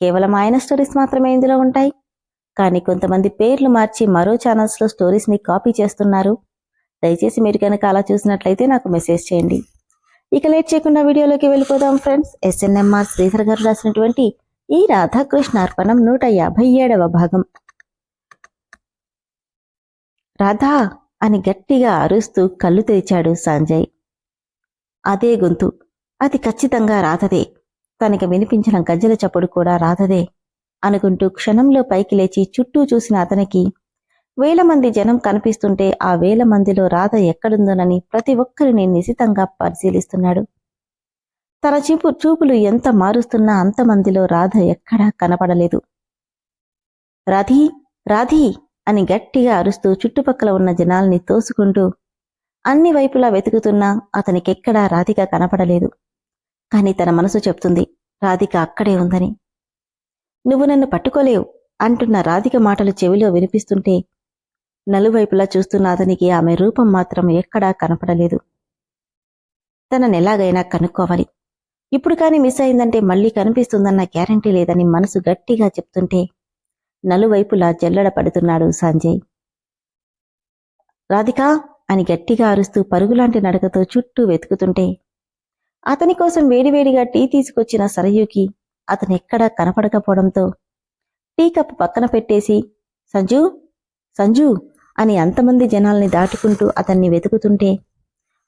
కేవలం ఆయన స్టోరీస్ మాత్రమే ఇందులో ఉంటాయి. కానీ కొంతమంది పేర్లు మార్చి మరో ఛానల్స్లో స్టోరీస్ని కాపీ చేస్తున్నారు. దయచేసి మీరు కనుక అలా చూసినట్లయితే నాకు మెసేజ్ చేయండి. ఇక లేట్ చేయకుండా వీడియోలోకి వెళ్ళిపోదాం ఫ్రెండ్స్ ఎస్ఎన్ఎంఆర్ శ్రీధర్ గారు రాసినటువంటి ఈ రాధాకృష్ణ అర్పణం నూట యాభై ఏడవ భాగం. రాధా అని గట్టిగా అరుస్తూ కళ్ళు తెరిచాడు సంజయ్. అదే గొంతు. అది ఖచ్చితంగా రాధదే. తనకి వినిపించిన గజ్జల చప్పుడు కూడా రాధదే అనుకుంటూ క్షణంలో పైకి లేచి చుట్టూ చూసిన అతనికి వేల మంది జనం కనిపిస్తుంటే ఆ వేల మందిలో రాధ ఎక్కడుందోనని ప్రతి ఒక్కరిని నిశితంగా పరిశీలిస్తున్నాడు. తన చూపు చూపులు ఎంత మారుస్తున్నా అంతమందిలో రాధ ఎక్కడా కనపడలేదు. రాధీ రాధీ అని గట్టిగా అరుస్తూ చుట్టుపక్కల ఉన్న జనాల్ని తోసుకుంటూ అన్ని వైపులా వెతుకుతున్నా అతనికెక్కడా రాధిక కనపడలేదు. కాని తన మనసు చెప్తుంది రాధిక అక్కడే ఉందని. నువ్వు నన్ను పట్టుకోలేవు అంటున్న రాధిక మాటలు చెవిలో వినిపిస్తుంటే నలువైపులా చూస్తున్న అతనికి ఆమె రూపం మాత్రం ఎక్కడా కనపడలేదు. తననెలాగైనా కనుక్కోవాలి. ఇప్పుడు కాని మిస్ అయిందంటే మళ్ళీ కనిపిస్తుందన్న గ్యారంటీ లేదని మనసు గట్టిగా చెప్తుంటే నలువైపులా జల్లడ పడుతున్నాడు సంజయ్. రాధికా అని గట్టిగా అరుస్తూ పరుగులాంటి నడకతో చుట్టూ వెతుకుతుంటే అతని కోసం వేడివేడిగా టీ తీసుకొచ్చిన సరయుకి అతనెక్కడా కనపడకపోవడంతో టీ కప్ పక్కన పెట్టేసి సంజు సంజు అని అంతమంది జనాల్ని దాటుకుంటూ అతన్ని వెతుకుతుంటే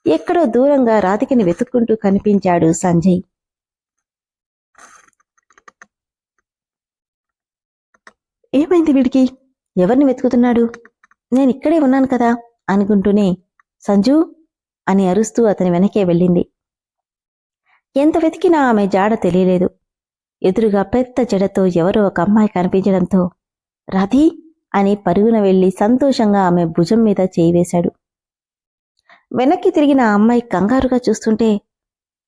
ఎక్కడో దూరంగా రాధికని వెతుక్కుంటూ కనిపించాడు సంజయ్. ఏమైంది వీడికి? ఎవరిని వెతుకుతున్నాడు? నేను ఇక్కడే ఉన్నాను కదా అనుకుంటూనే సంజు అని అరుస్తూ అతని వెనకే వెళ్ళింది. ఎంత వెతికినా ఆమె జాడ తెలియలేదు. ఎదురుగా పెద్ద జడతో ఎవరో ఒక అమ్మాయి కనిపించడంతో రాధీ అని పరుగున వెళ్ళి సంతోషంగా ఆమె భుజం మీద చేయివేశాడు వెనక్కి తిరిగిన ఆ అమ్మాయి కంగారుగా చూస్తుంటే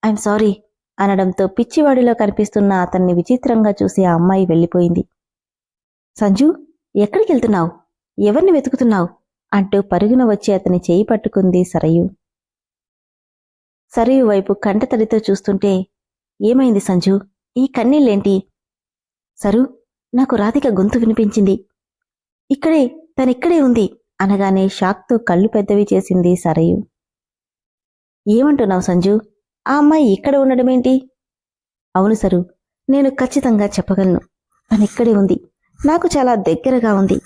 ఐఎమ్ సారీ అనడంతో పిచ్చివాడిలో కనిపిస్తున్న అతన్ని విచిత్రంగా చూసి ఆ అమ్మాయి వెళ్ళిపోయింది. సంజు ఎక్కడికి వెళ్తున్నావు? ఎవరిని వెతుకుతున్నావు? అంటూ పరుగున వచ్చి అతని చేయి పట్టుకుంది సరయు. సరయు వైపు కంటతడితో చూస్తుంటే ఏమైంది సంజు? ఈ కన్నీళ్ళేంటి? సరు నాకు రాధిక గొంతు వినిపించింది. ఇక్కడే తనిక్కడే ఉంది? అనగానే షాక్తో కళ్ళు పెద్దవి చేసింది సరయు. ఏమంటున్నావు సంజు? ఆ అమ్మాయి ఇక్కడ ఉండడమేంటి? అవును సరు నేను ఖచ్చితంగా చెప్పగలను. తనిక్కడే ఉంది. నాకు చాలా దగ్గరగా ఉంది.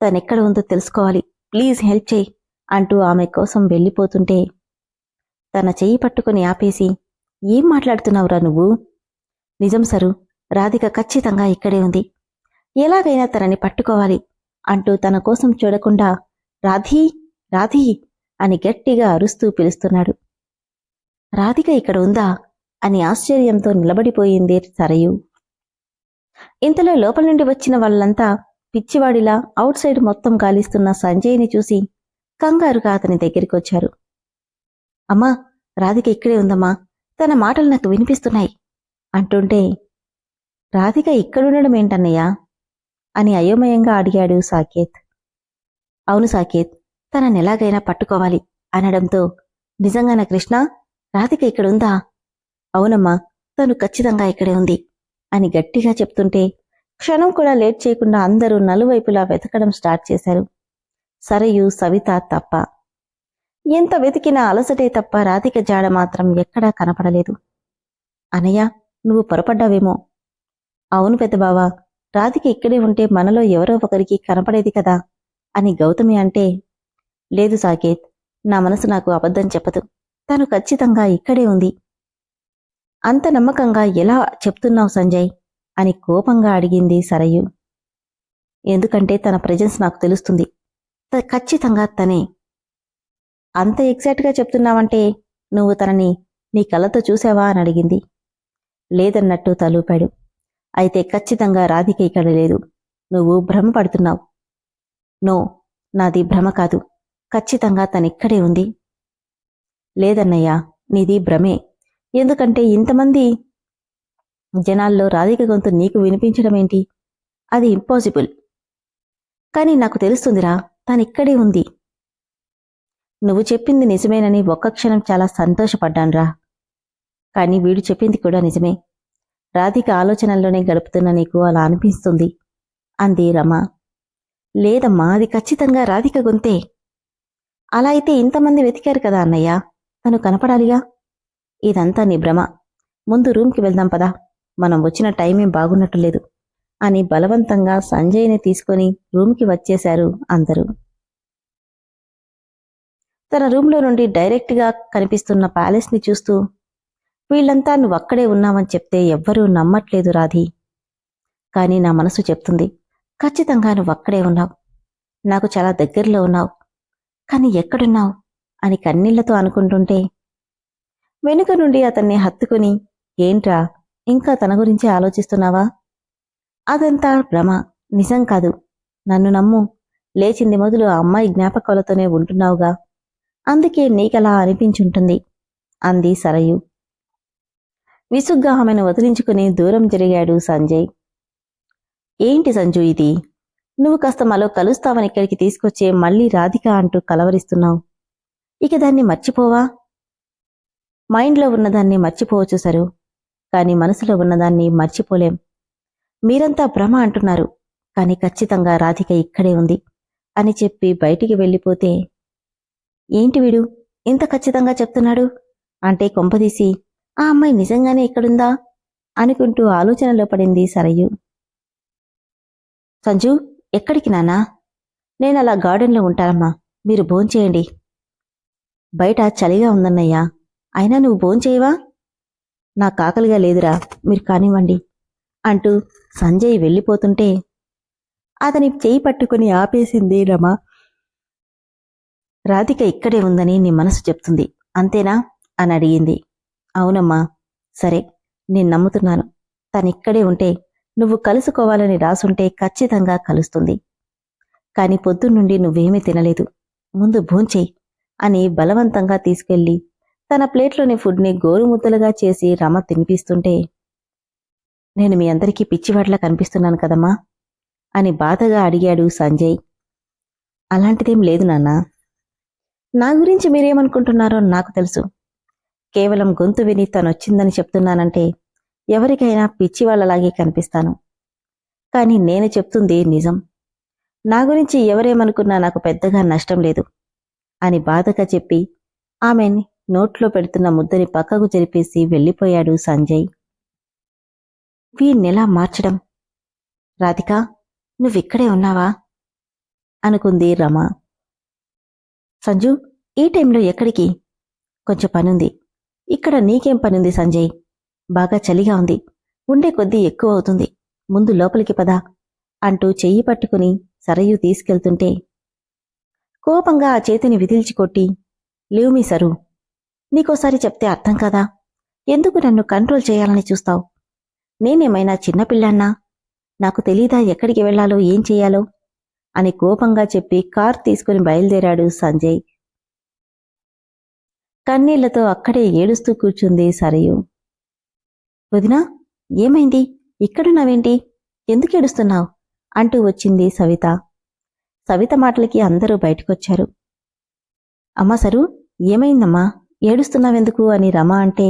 తనెక్కడ ఉందో తెలుసుకోవాలి. ప్లీజ్ హెల్ప్ చేయి అంటూ ఆమె కోసం వెళ్ళిపోతుంటే తన చెయ్యి పట్టుకుని ఆపేసి ఏం మాట్లాడుతున్నావురా నువ్వు? నిజం సరు రాధిక ఖచ్చితంగా ఇక్కడే ఉంది. ఎలాగైనా తనని పట్టుకోవాలి అంటూ తన కోసం చూడకుండా రాధీ రాధీ అని గట్టిగా అరుస్తూ పిలుస్తున్నాడు. రాధిక ఇక్కడ ఉందా? అని ఆశ్చర్యంతో నిలబడిపోయింది సరయు. ఇంతలో లోపల నుండి వచ్చిన వాళ్ళంతా పిచ్చివాడిలా అవుట్ సైడ్ మొత్తం గాలిస్తున్న సంజయ్ని చూసి కంగారుగా అతని దగ్గరికొచ్చారు. అమ్మా రాధిక ఇక్కడే ఉందమ్మా. తన మాటలు నాకు వినిపిస్తున్నాయి. అంటుంటే రాధిక ఇక్కడుండడం ఏంటన్నయ్యా? అని అయోమయంగా అడిగాడు సాకేత్. అవును సాకేత్ తనని ఎలాగైనా పట్టుకోవాలి అనడంతో నిజంగానా కృష్ణ? రాధిక ఇక్కడుందా? అవునమ్మా తను ఖచ్చితంగా ఇక్కడే ఉంది అని గట్టిగా చెప్తుంటే క్షణం కూడా లేట్ చేయకుండా అందరూ నలువైపులా వెతకడం స్టార్ట్ చేశారు. సరయు సవిత తప్ప ఎంత వెతికినా అలసటే తప్ప రాధిక జాడ మాత్రం ఎక్కడా కనపడలేదు. అనయ్య నువ్వు పొరపడ్డావేమో. అవును పెద్దబావా రాధిక ఇక్కడే ఉంటే మనలో ఎవరో ఒకరికి కనపడేది కదా అని గౌతమి అంటే లేదు సాకేత్ నా మనసు నాకు అబద్ధం చెప్పదు. తను ఖచ్చితంగా ఇక్కడే ఉంది. అంత నమ్మకంగా ఎలా చెప్తున్నావు సంజయ్ అని కోపంగా అడిగింది సరయు. ఎందుకంటే తన ప్రెజెన్స్ నాకు తెలుస్తుంది. ఖచ్చితంగా తనే అంత ఎగ్జాక్ట్గా చెప్తున్నావంటే నువ్వు తనని నీ కళ్ళతో చూసావా అని అడిగింది. లేదన్నట్టు తలూపాడు. అయితే ఖచ్చితంగా రాధిక ఇక్కడ లేదు. నువ్వు భ్రమపడుతున్నావు. నో నాది భ్రమ కాదు. ఖచ్చితంగా తనిక్కడే ఉంది. లేదన్నయ్యా నీది భ్రమే. ఎందుకంటే ఇంతమంది జనాల్లో రాధిక గొంతు నీకు వినిపించడమేంటి? అది ఇంపాసిబుల్. కానీ నాకు తెలుస్తుందిరా తనిక్కడే ఉంది. నువ్వు చెప్పింది నిజమేనని ఒక్క క్షణం చాలా సంతోషపడ్డాన్రా. కానీ వీడు చెప్పింది కూడా నిజమే. రాధిక ఆలోచనల్లోనే గడుపుతున్న నీకు అలా అనిపిస్తుంది. అంది రమ. లేదమ్మా అది ఖచ్చితంగా రాధిక గొంతే. అలా అయితే ఇంతమంది వెతికారు కదా అన్నయ్య. తను కనపడాలిగా? ఇదంతా నీ భ్రమ. ముందు రూమ్కి వెళ్దాం పదా. మనం వచ్చిన టైమేం బాగున్నట్టు లేదు. అని బలవంతంగా సంజయ్ని తీసుకొని రూమ్కి వచ్చేశారు అందరూ. తన రూమ్లో నుండి డైరెక్ట్గా కనిపిస్తున్న ప్యాలెస్ని చూస్తూ వీళ్ళంతా నువ్వు అక్కడే ఉన్నావని చెప్తే ఎవ్వరూ నమ్మట్లేదు రాధి. కానీ నా మనసు చెప్తుంది ఖచ్చితంగా నువ్వక్కడే ఉన్నావు. నాకు చాలా దగ్గరలో ఉన్నావు. కానీ ఎక్కడున్నావు? అని కన్నీళ్ళతో అనుకుంటుంటే వెనుక నుండి అతన్ని హత్తుకుని ఏంట్రా ఇంకా తన గురించి ఆలోచిస్తున్నావా? అదంతా భ్రమ. నిజం కాదు. నన్ను నమ్ము. లేచింది మొదలు ఆ అమ్మాయి జ్ఞాపకాలతోనే ఉంటున్నావుగా. అందుకే నీకలా అనిపించుంటుంది? అంది సరయు. విసుగ్గా ఆమెను వదిలించుకుని దూరం జరిగాడు సంజయ్. ఏంటి సంజు ఇది? నువ్వు కాస్త మాలో కలుస్తావని ఇక్కడికి తీసుకొచ్చే మళ్ళీ రాధిక అంటూ కలవరిస్తున్నావు. ఇక దాన్ని మర్చిపోవా? మైండ్లో ఉన్నదాన్ని మర్చిపోవచ్చు సరు. కానీ మనసులో ఉన్నదాన్ని మర్చిపోలేం. మీరంతా భ్రమ అంటున్నారు. కానీ ఖచ్చితంగా రాధిక ఇక్కడే ఉంది అని చెప్పి బయటికి వెళ్ళిపోతే ఏంటి వీడు? ఇంత ఖచ్చితంగా చెప్తున్నాడు? అంటే కొంపదీసి ఆ అమ్మాయి నిజంగానే ఇక్కడుందా? అనుకుంటూ ఆలోచనలో పడింది సరయు. సంజు ఎక్కడికి నానా నేను అలా గార్డెన్లో ఉంటానమ్మా. మీరు భోంచేయండి బయట చలిగా ఉందన్నయ్యా. అయినా నువ్వు భోంచేయవా నా కాకలిగా లేదురా. మీరు కానివ్వండి. అంటూ సంజయ్ వెళ్ళిపోతుంటే అతని చేయి పట్టుకుని ఆపేసింది రమ. రాధిక ఇక్కడే ఉందని నీ మనసు చెప్తుంది. అంతేనా? అని అడిగింది. అవునమ్మా. సరే నేను నమ్ముతున్నాను. తనిక్కడే ఉంటే నువ్వు కలుసుకోవాలని రాసుంటే ఖచ్చితంగా కలుస్తుంది. కాని పొద్దున్నుండి నువ్వేమీ తినలేదు. ముందు భోంచేయి అని బలవంతంగా తీసుకెళ్ళి తన ప్లేట్లోని ఫుడ్ని గోరుముద్దలుగా చేసి రమ తినిపిస్తుంటే నేను మీ అందరికీ పిచ్చివాడ్లా కనిపిస్తున్నాను కదమ్మా అని బాధగా అడిగాడు సంజయ్. అలాంటిదేం లేదు నాన్నా. నా గురించి మీరేమనుకుంటున్నారో నాకు తెలుసు. కేవలం గొంతు విని తనొచ్చిందని చెప్తున్నానంటే ఎవరికైనా పిచ్చివాళ్ళలాగే కనిపిస్తాను. కానీ నేను చెప్తుంది నిజం. నా గురించి ఎవరేమనుకున్నా నాకు పెద్దగా నష్టం లేదు అని బాధగా చెప్పి ఆమెని నోట్లో పెడుతున్న ముద్దని పక్కకు జరిపేసి వెళ్ళిపోయాడు సంజయ్. వీణ్ణెలా మార్చడం? రాధిక నువ్విక్కడే ఉన్నావా? అనుకుంది రమ. సంజు ఈ టైంలో ఎక్కడికి? కొంచెం పనుంది. ఇక్కడ నీకేం పనుంది సంజయ్? బాగా చలిగా ఉంది. ఉండే కొద్దీ ఎక్కువ అవుతుంది. ముందు లోపలికి పదా అంటూ చెయ్యి పట్టుకుని సరయు తీసుకెళ్తుంటే కోపంగా ఆ చేతిని విదిల్చి కొట్టి లేవు మీ సరు. నీకోసారి చెప్తే అర్థం కదా? ఎందుకు నన్ను కంట్రోల్ చేయాలని చూస్తావు? నేనేమైనా చిన్నపిల్లాన్నా నాకు తెలీదా ఎక్కడికి వెళ్ళాలో ఏం చెయ్యాలో అని కోపంగా చెప్పి కార్ తీసుకుని బయలుదేరాడు సంజయ్. కన్నీళ్ళతో అక్కడే ఏడుస్తూ కూర్చుంది సరయు. వదినా ఏమైంది? ఇక్కడున్నావేంటి ఎందుకు ఏడుస్తున్నావు? అంటూ వచ్చింది సవిత. సవిత మాటలకి అందరూ బయటకొచ్చారు. అమ్మా సరు ఏమైందమ్మా? ఏడుస్తున్నావెందుకు? అని రమ అంటే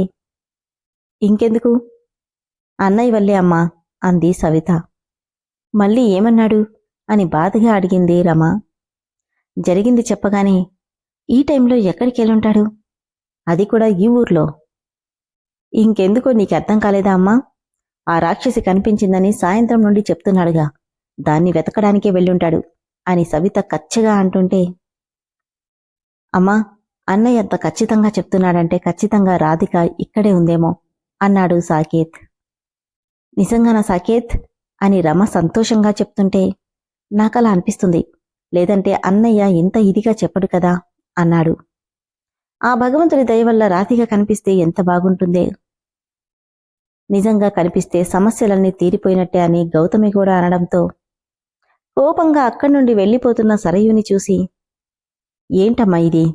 ఇంకెందుకు? అన్నయ్య వల్లే అమ్మా అంది సవిత. మళ్ళీ ఏమన్నాడు? అని బాధగా అడిగింది రమ. జరిగింది చెప్పగానే ఈ టైంలో ఎక్కడికి వెళ్ళుంటాడు? అది కూడా ఈ ఊర్లో. ఇంకెందుకో నీకు అర్థం కాలేదా అమ్మా? ఆ రాక్షసి కనిపించిందని సాయంత్రం నుండి చెప్తున్నాడుగా. దాన్ని వెతకడానికే వెళ్ళుంటాడు అని సవిత కచ్చగా అంటుంటే అమ్మా అన్నయ్య అంత ఖచ్చితంగా చెప్తున్నాడంటే ఖచ్చితంగా రాధిక ఇక్కడే ఉందేమో అన్నాడు సాకేత్. నిజంగానా సాకేత్? అని రమ సంతోషంగా చెప్తుంటే నాకలా అనిపిస్తుంది. లేదంటే అన్నయ్య ఇంత ఇదిగా చెప్పడు కదా? అన్నాడు. ఆ భగవంతుడి దయ వల్ల కనిపిస్తే ఎంత బాగుంటుందే? నిజంగా కనిపిస్తే సమస్యలన్నీ తీరిపోయినట్టే అని గౌతమి కూడా అనడంతో కోపంగా అక్కడి నుండి వెళ్ళిపోతున్న సరయుని చూసి ఏంటమ్మా ఇది?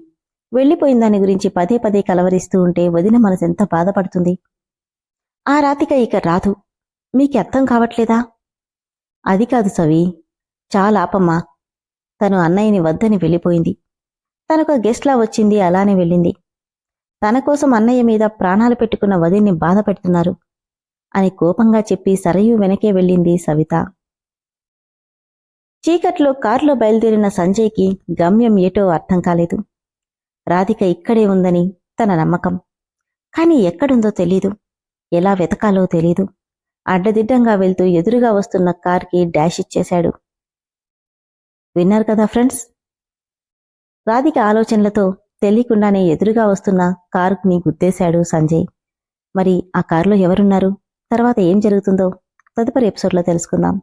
వెళ్ళిపోయిన దాని గురించి పదే పదే కలవరిస్తూ ఉంటే వదిన మనసెంత బాధపడుతుంది? ఆ రాతిక ఇక రాదు. మీకు అర్థం కావట్లేదా? అది కాదు సవి. చాలాపమ్మా తను అన్నయ్యని వద్దని వెళ్ళిపోయింది. తనకు గెస్ట్లా వచ్చింది అలానే వెళ్ళింది. తన కోసం అన్నయ్య మీద ప్రాణాలు పెట్టుకున్న వదిన్ని బాధ పెడుతున్నారు అని కోపంగా చెప్పి సరయు వెనకే వెళ్ళింది సవిత. చీకట్లో కారులో బయలుదేరిన సంజయ్కి గమ్యం ఏటో అర్థం కాలేదు. రాధిక ఇక్కడే ఉందని తన నమ్మకం. కాని ఎక్కడుందో తెలీదు. ఎలా వెతకాలో తెలీదు. అడ్డదిడ్డంగా వెళ్తూ ఎదురుగా వస్తున్న కార్కి డాష్ ఇచ్చేశాడు. విన్నారు కదా ఫ్రెండ్స్? రాధిక ఆలోచనలతో తెలియకుండానే ఎదురుగా వస్తున్న కారుని గుద్దేశాడు సంజయ్. మరి ఆ కారులో ఎవరున్నారు? తర్వాత ఏం జరుగుతుందో తదుపరి ఎపిసోడ్లో తెలుసుకుందాం.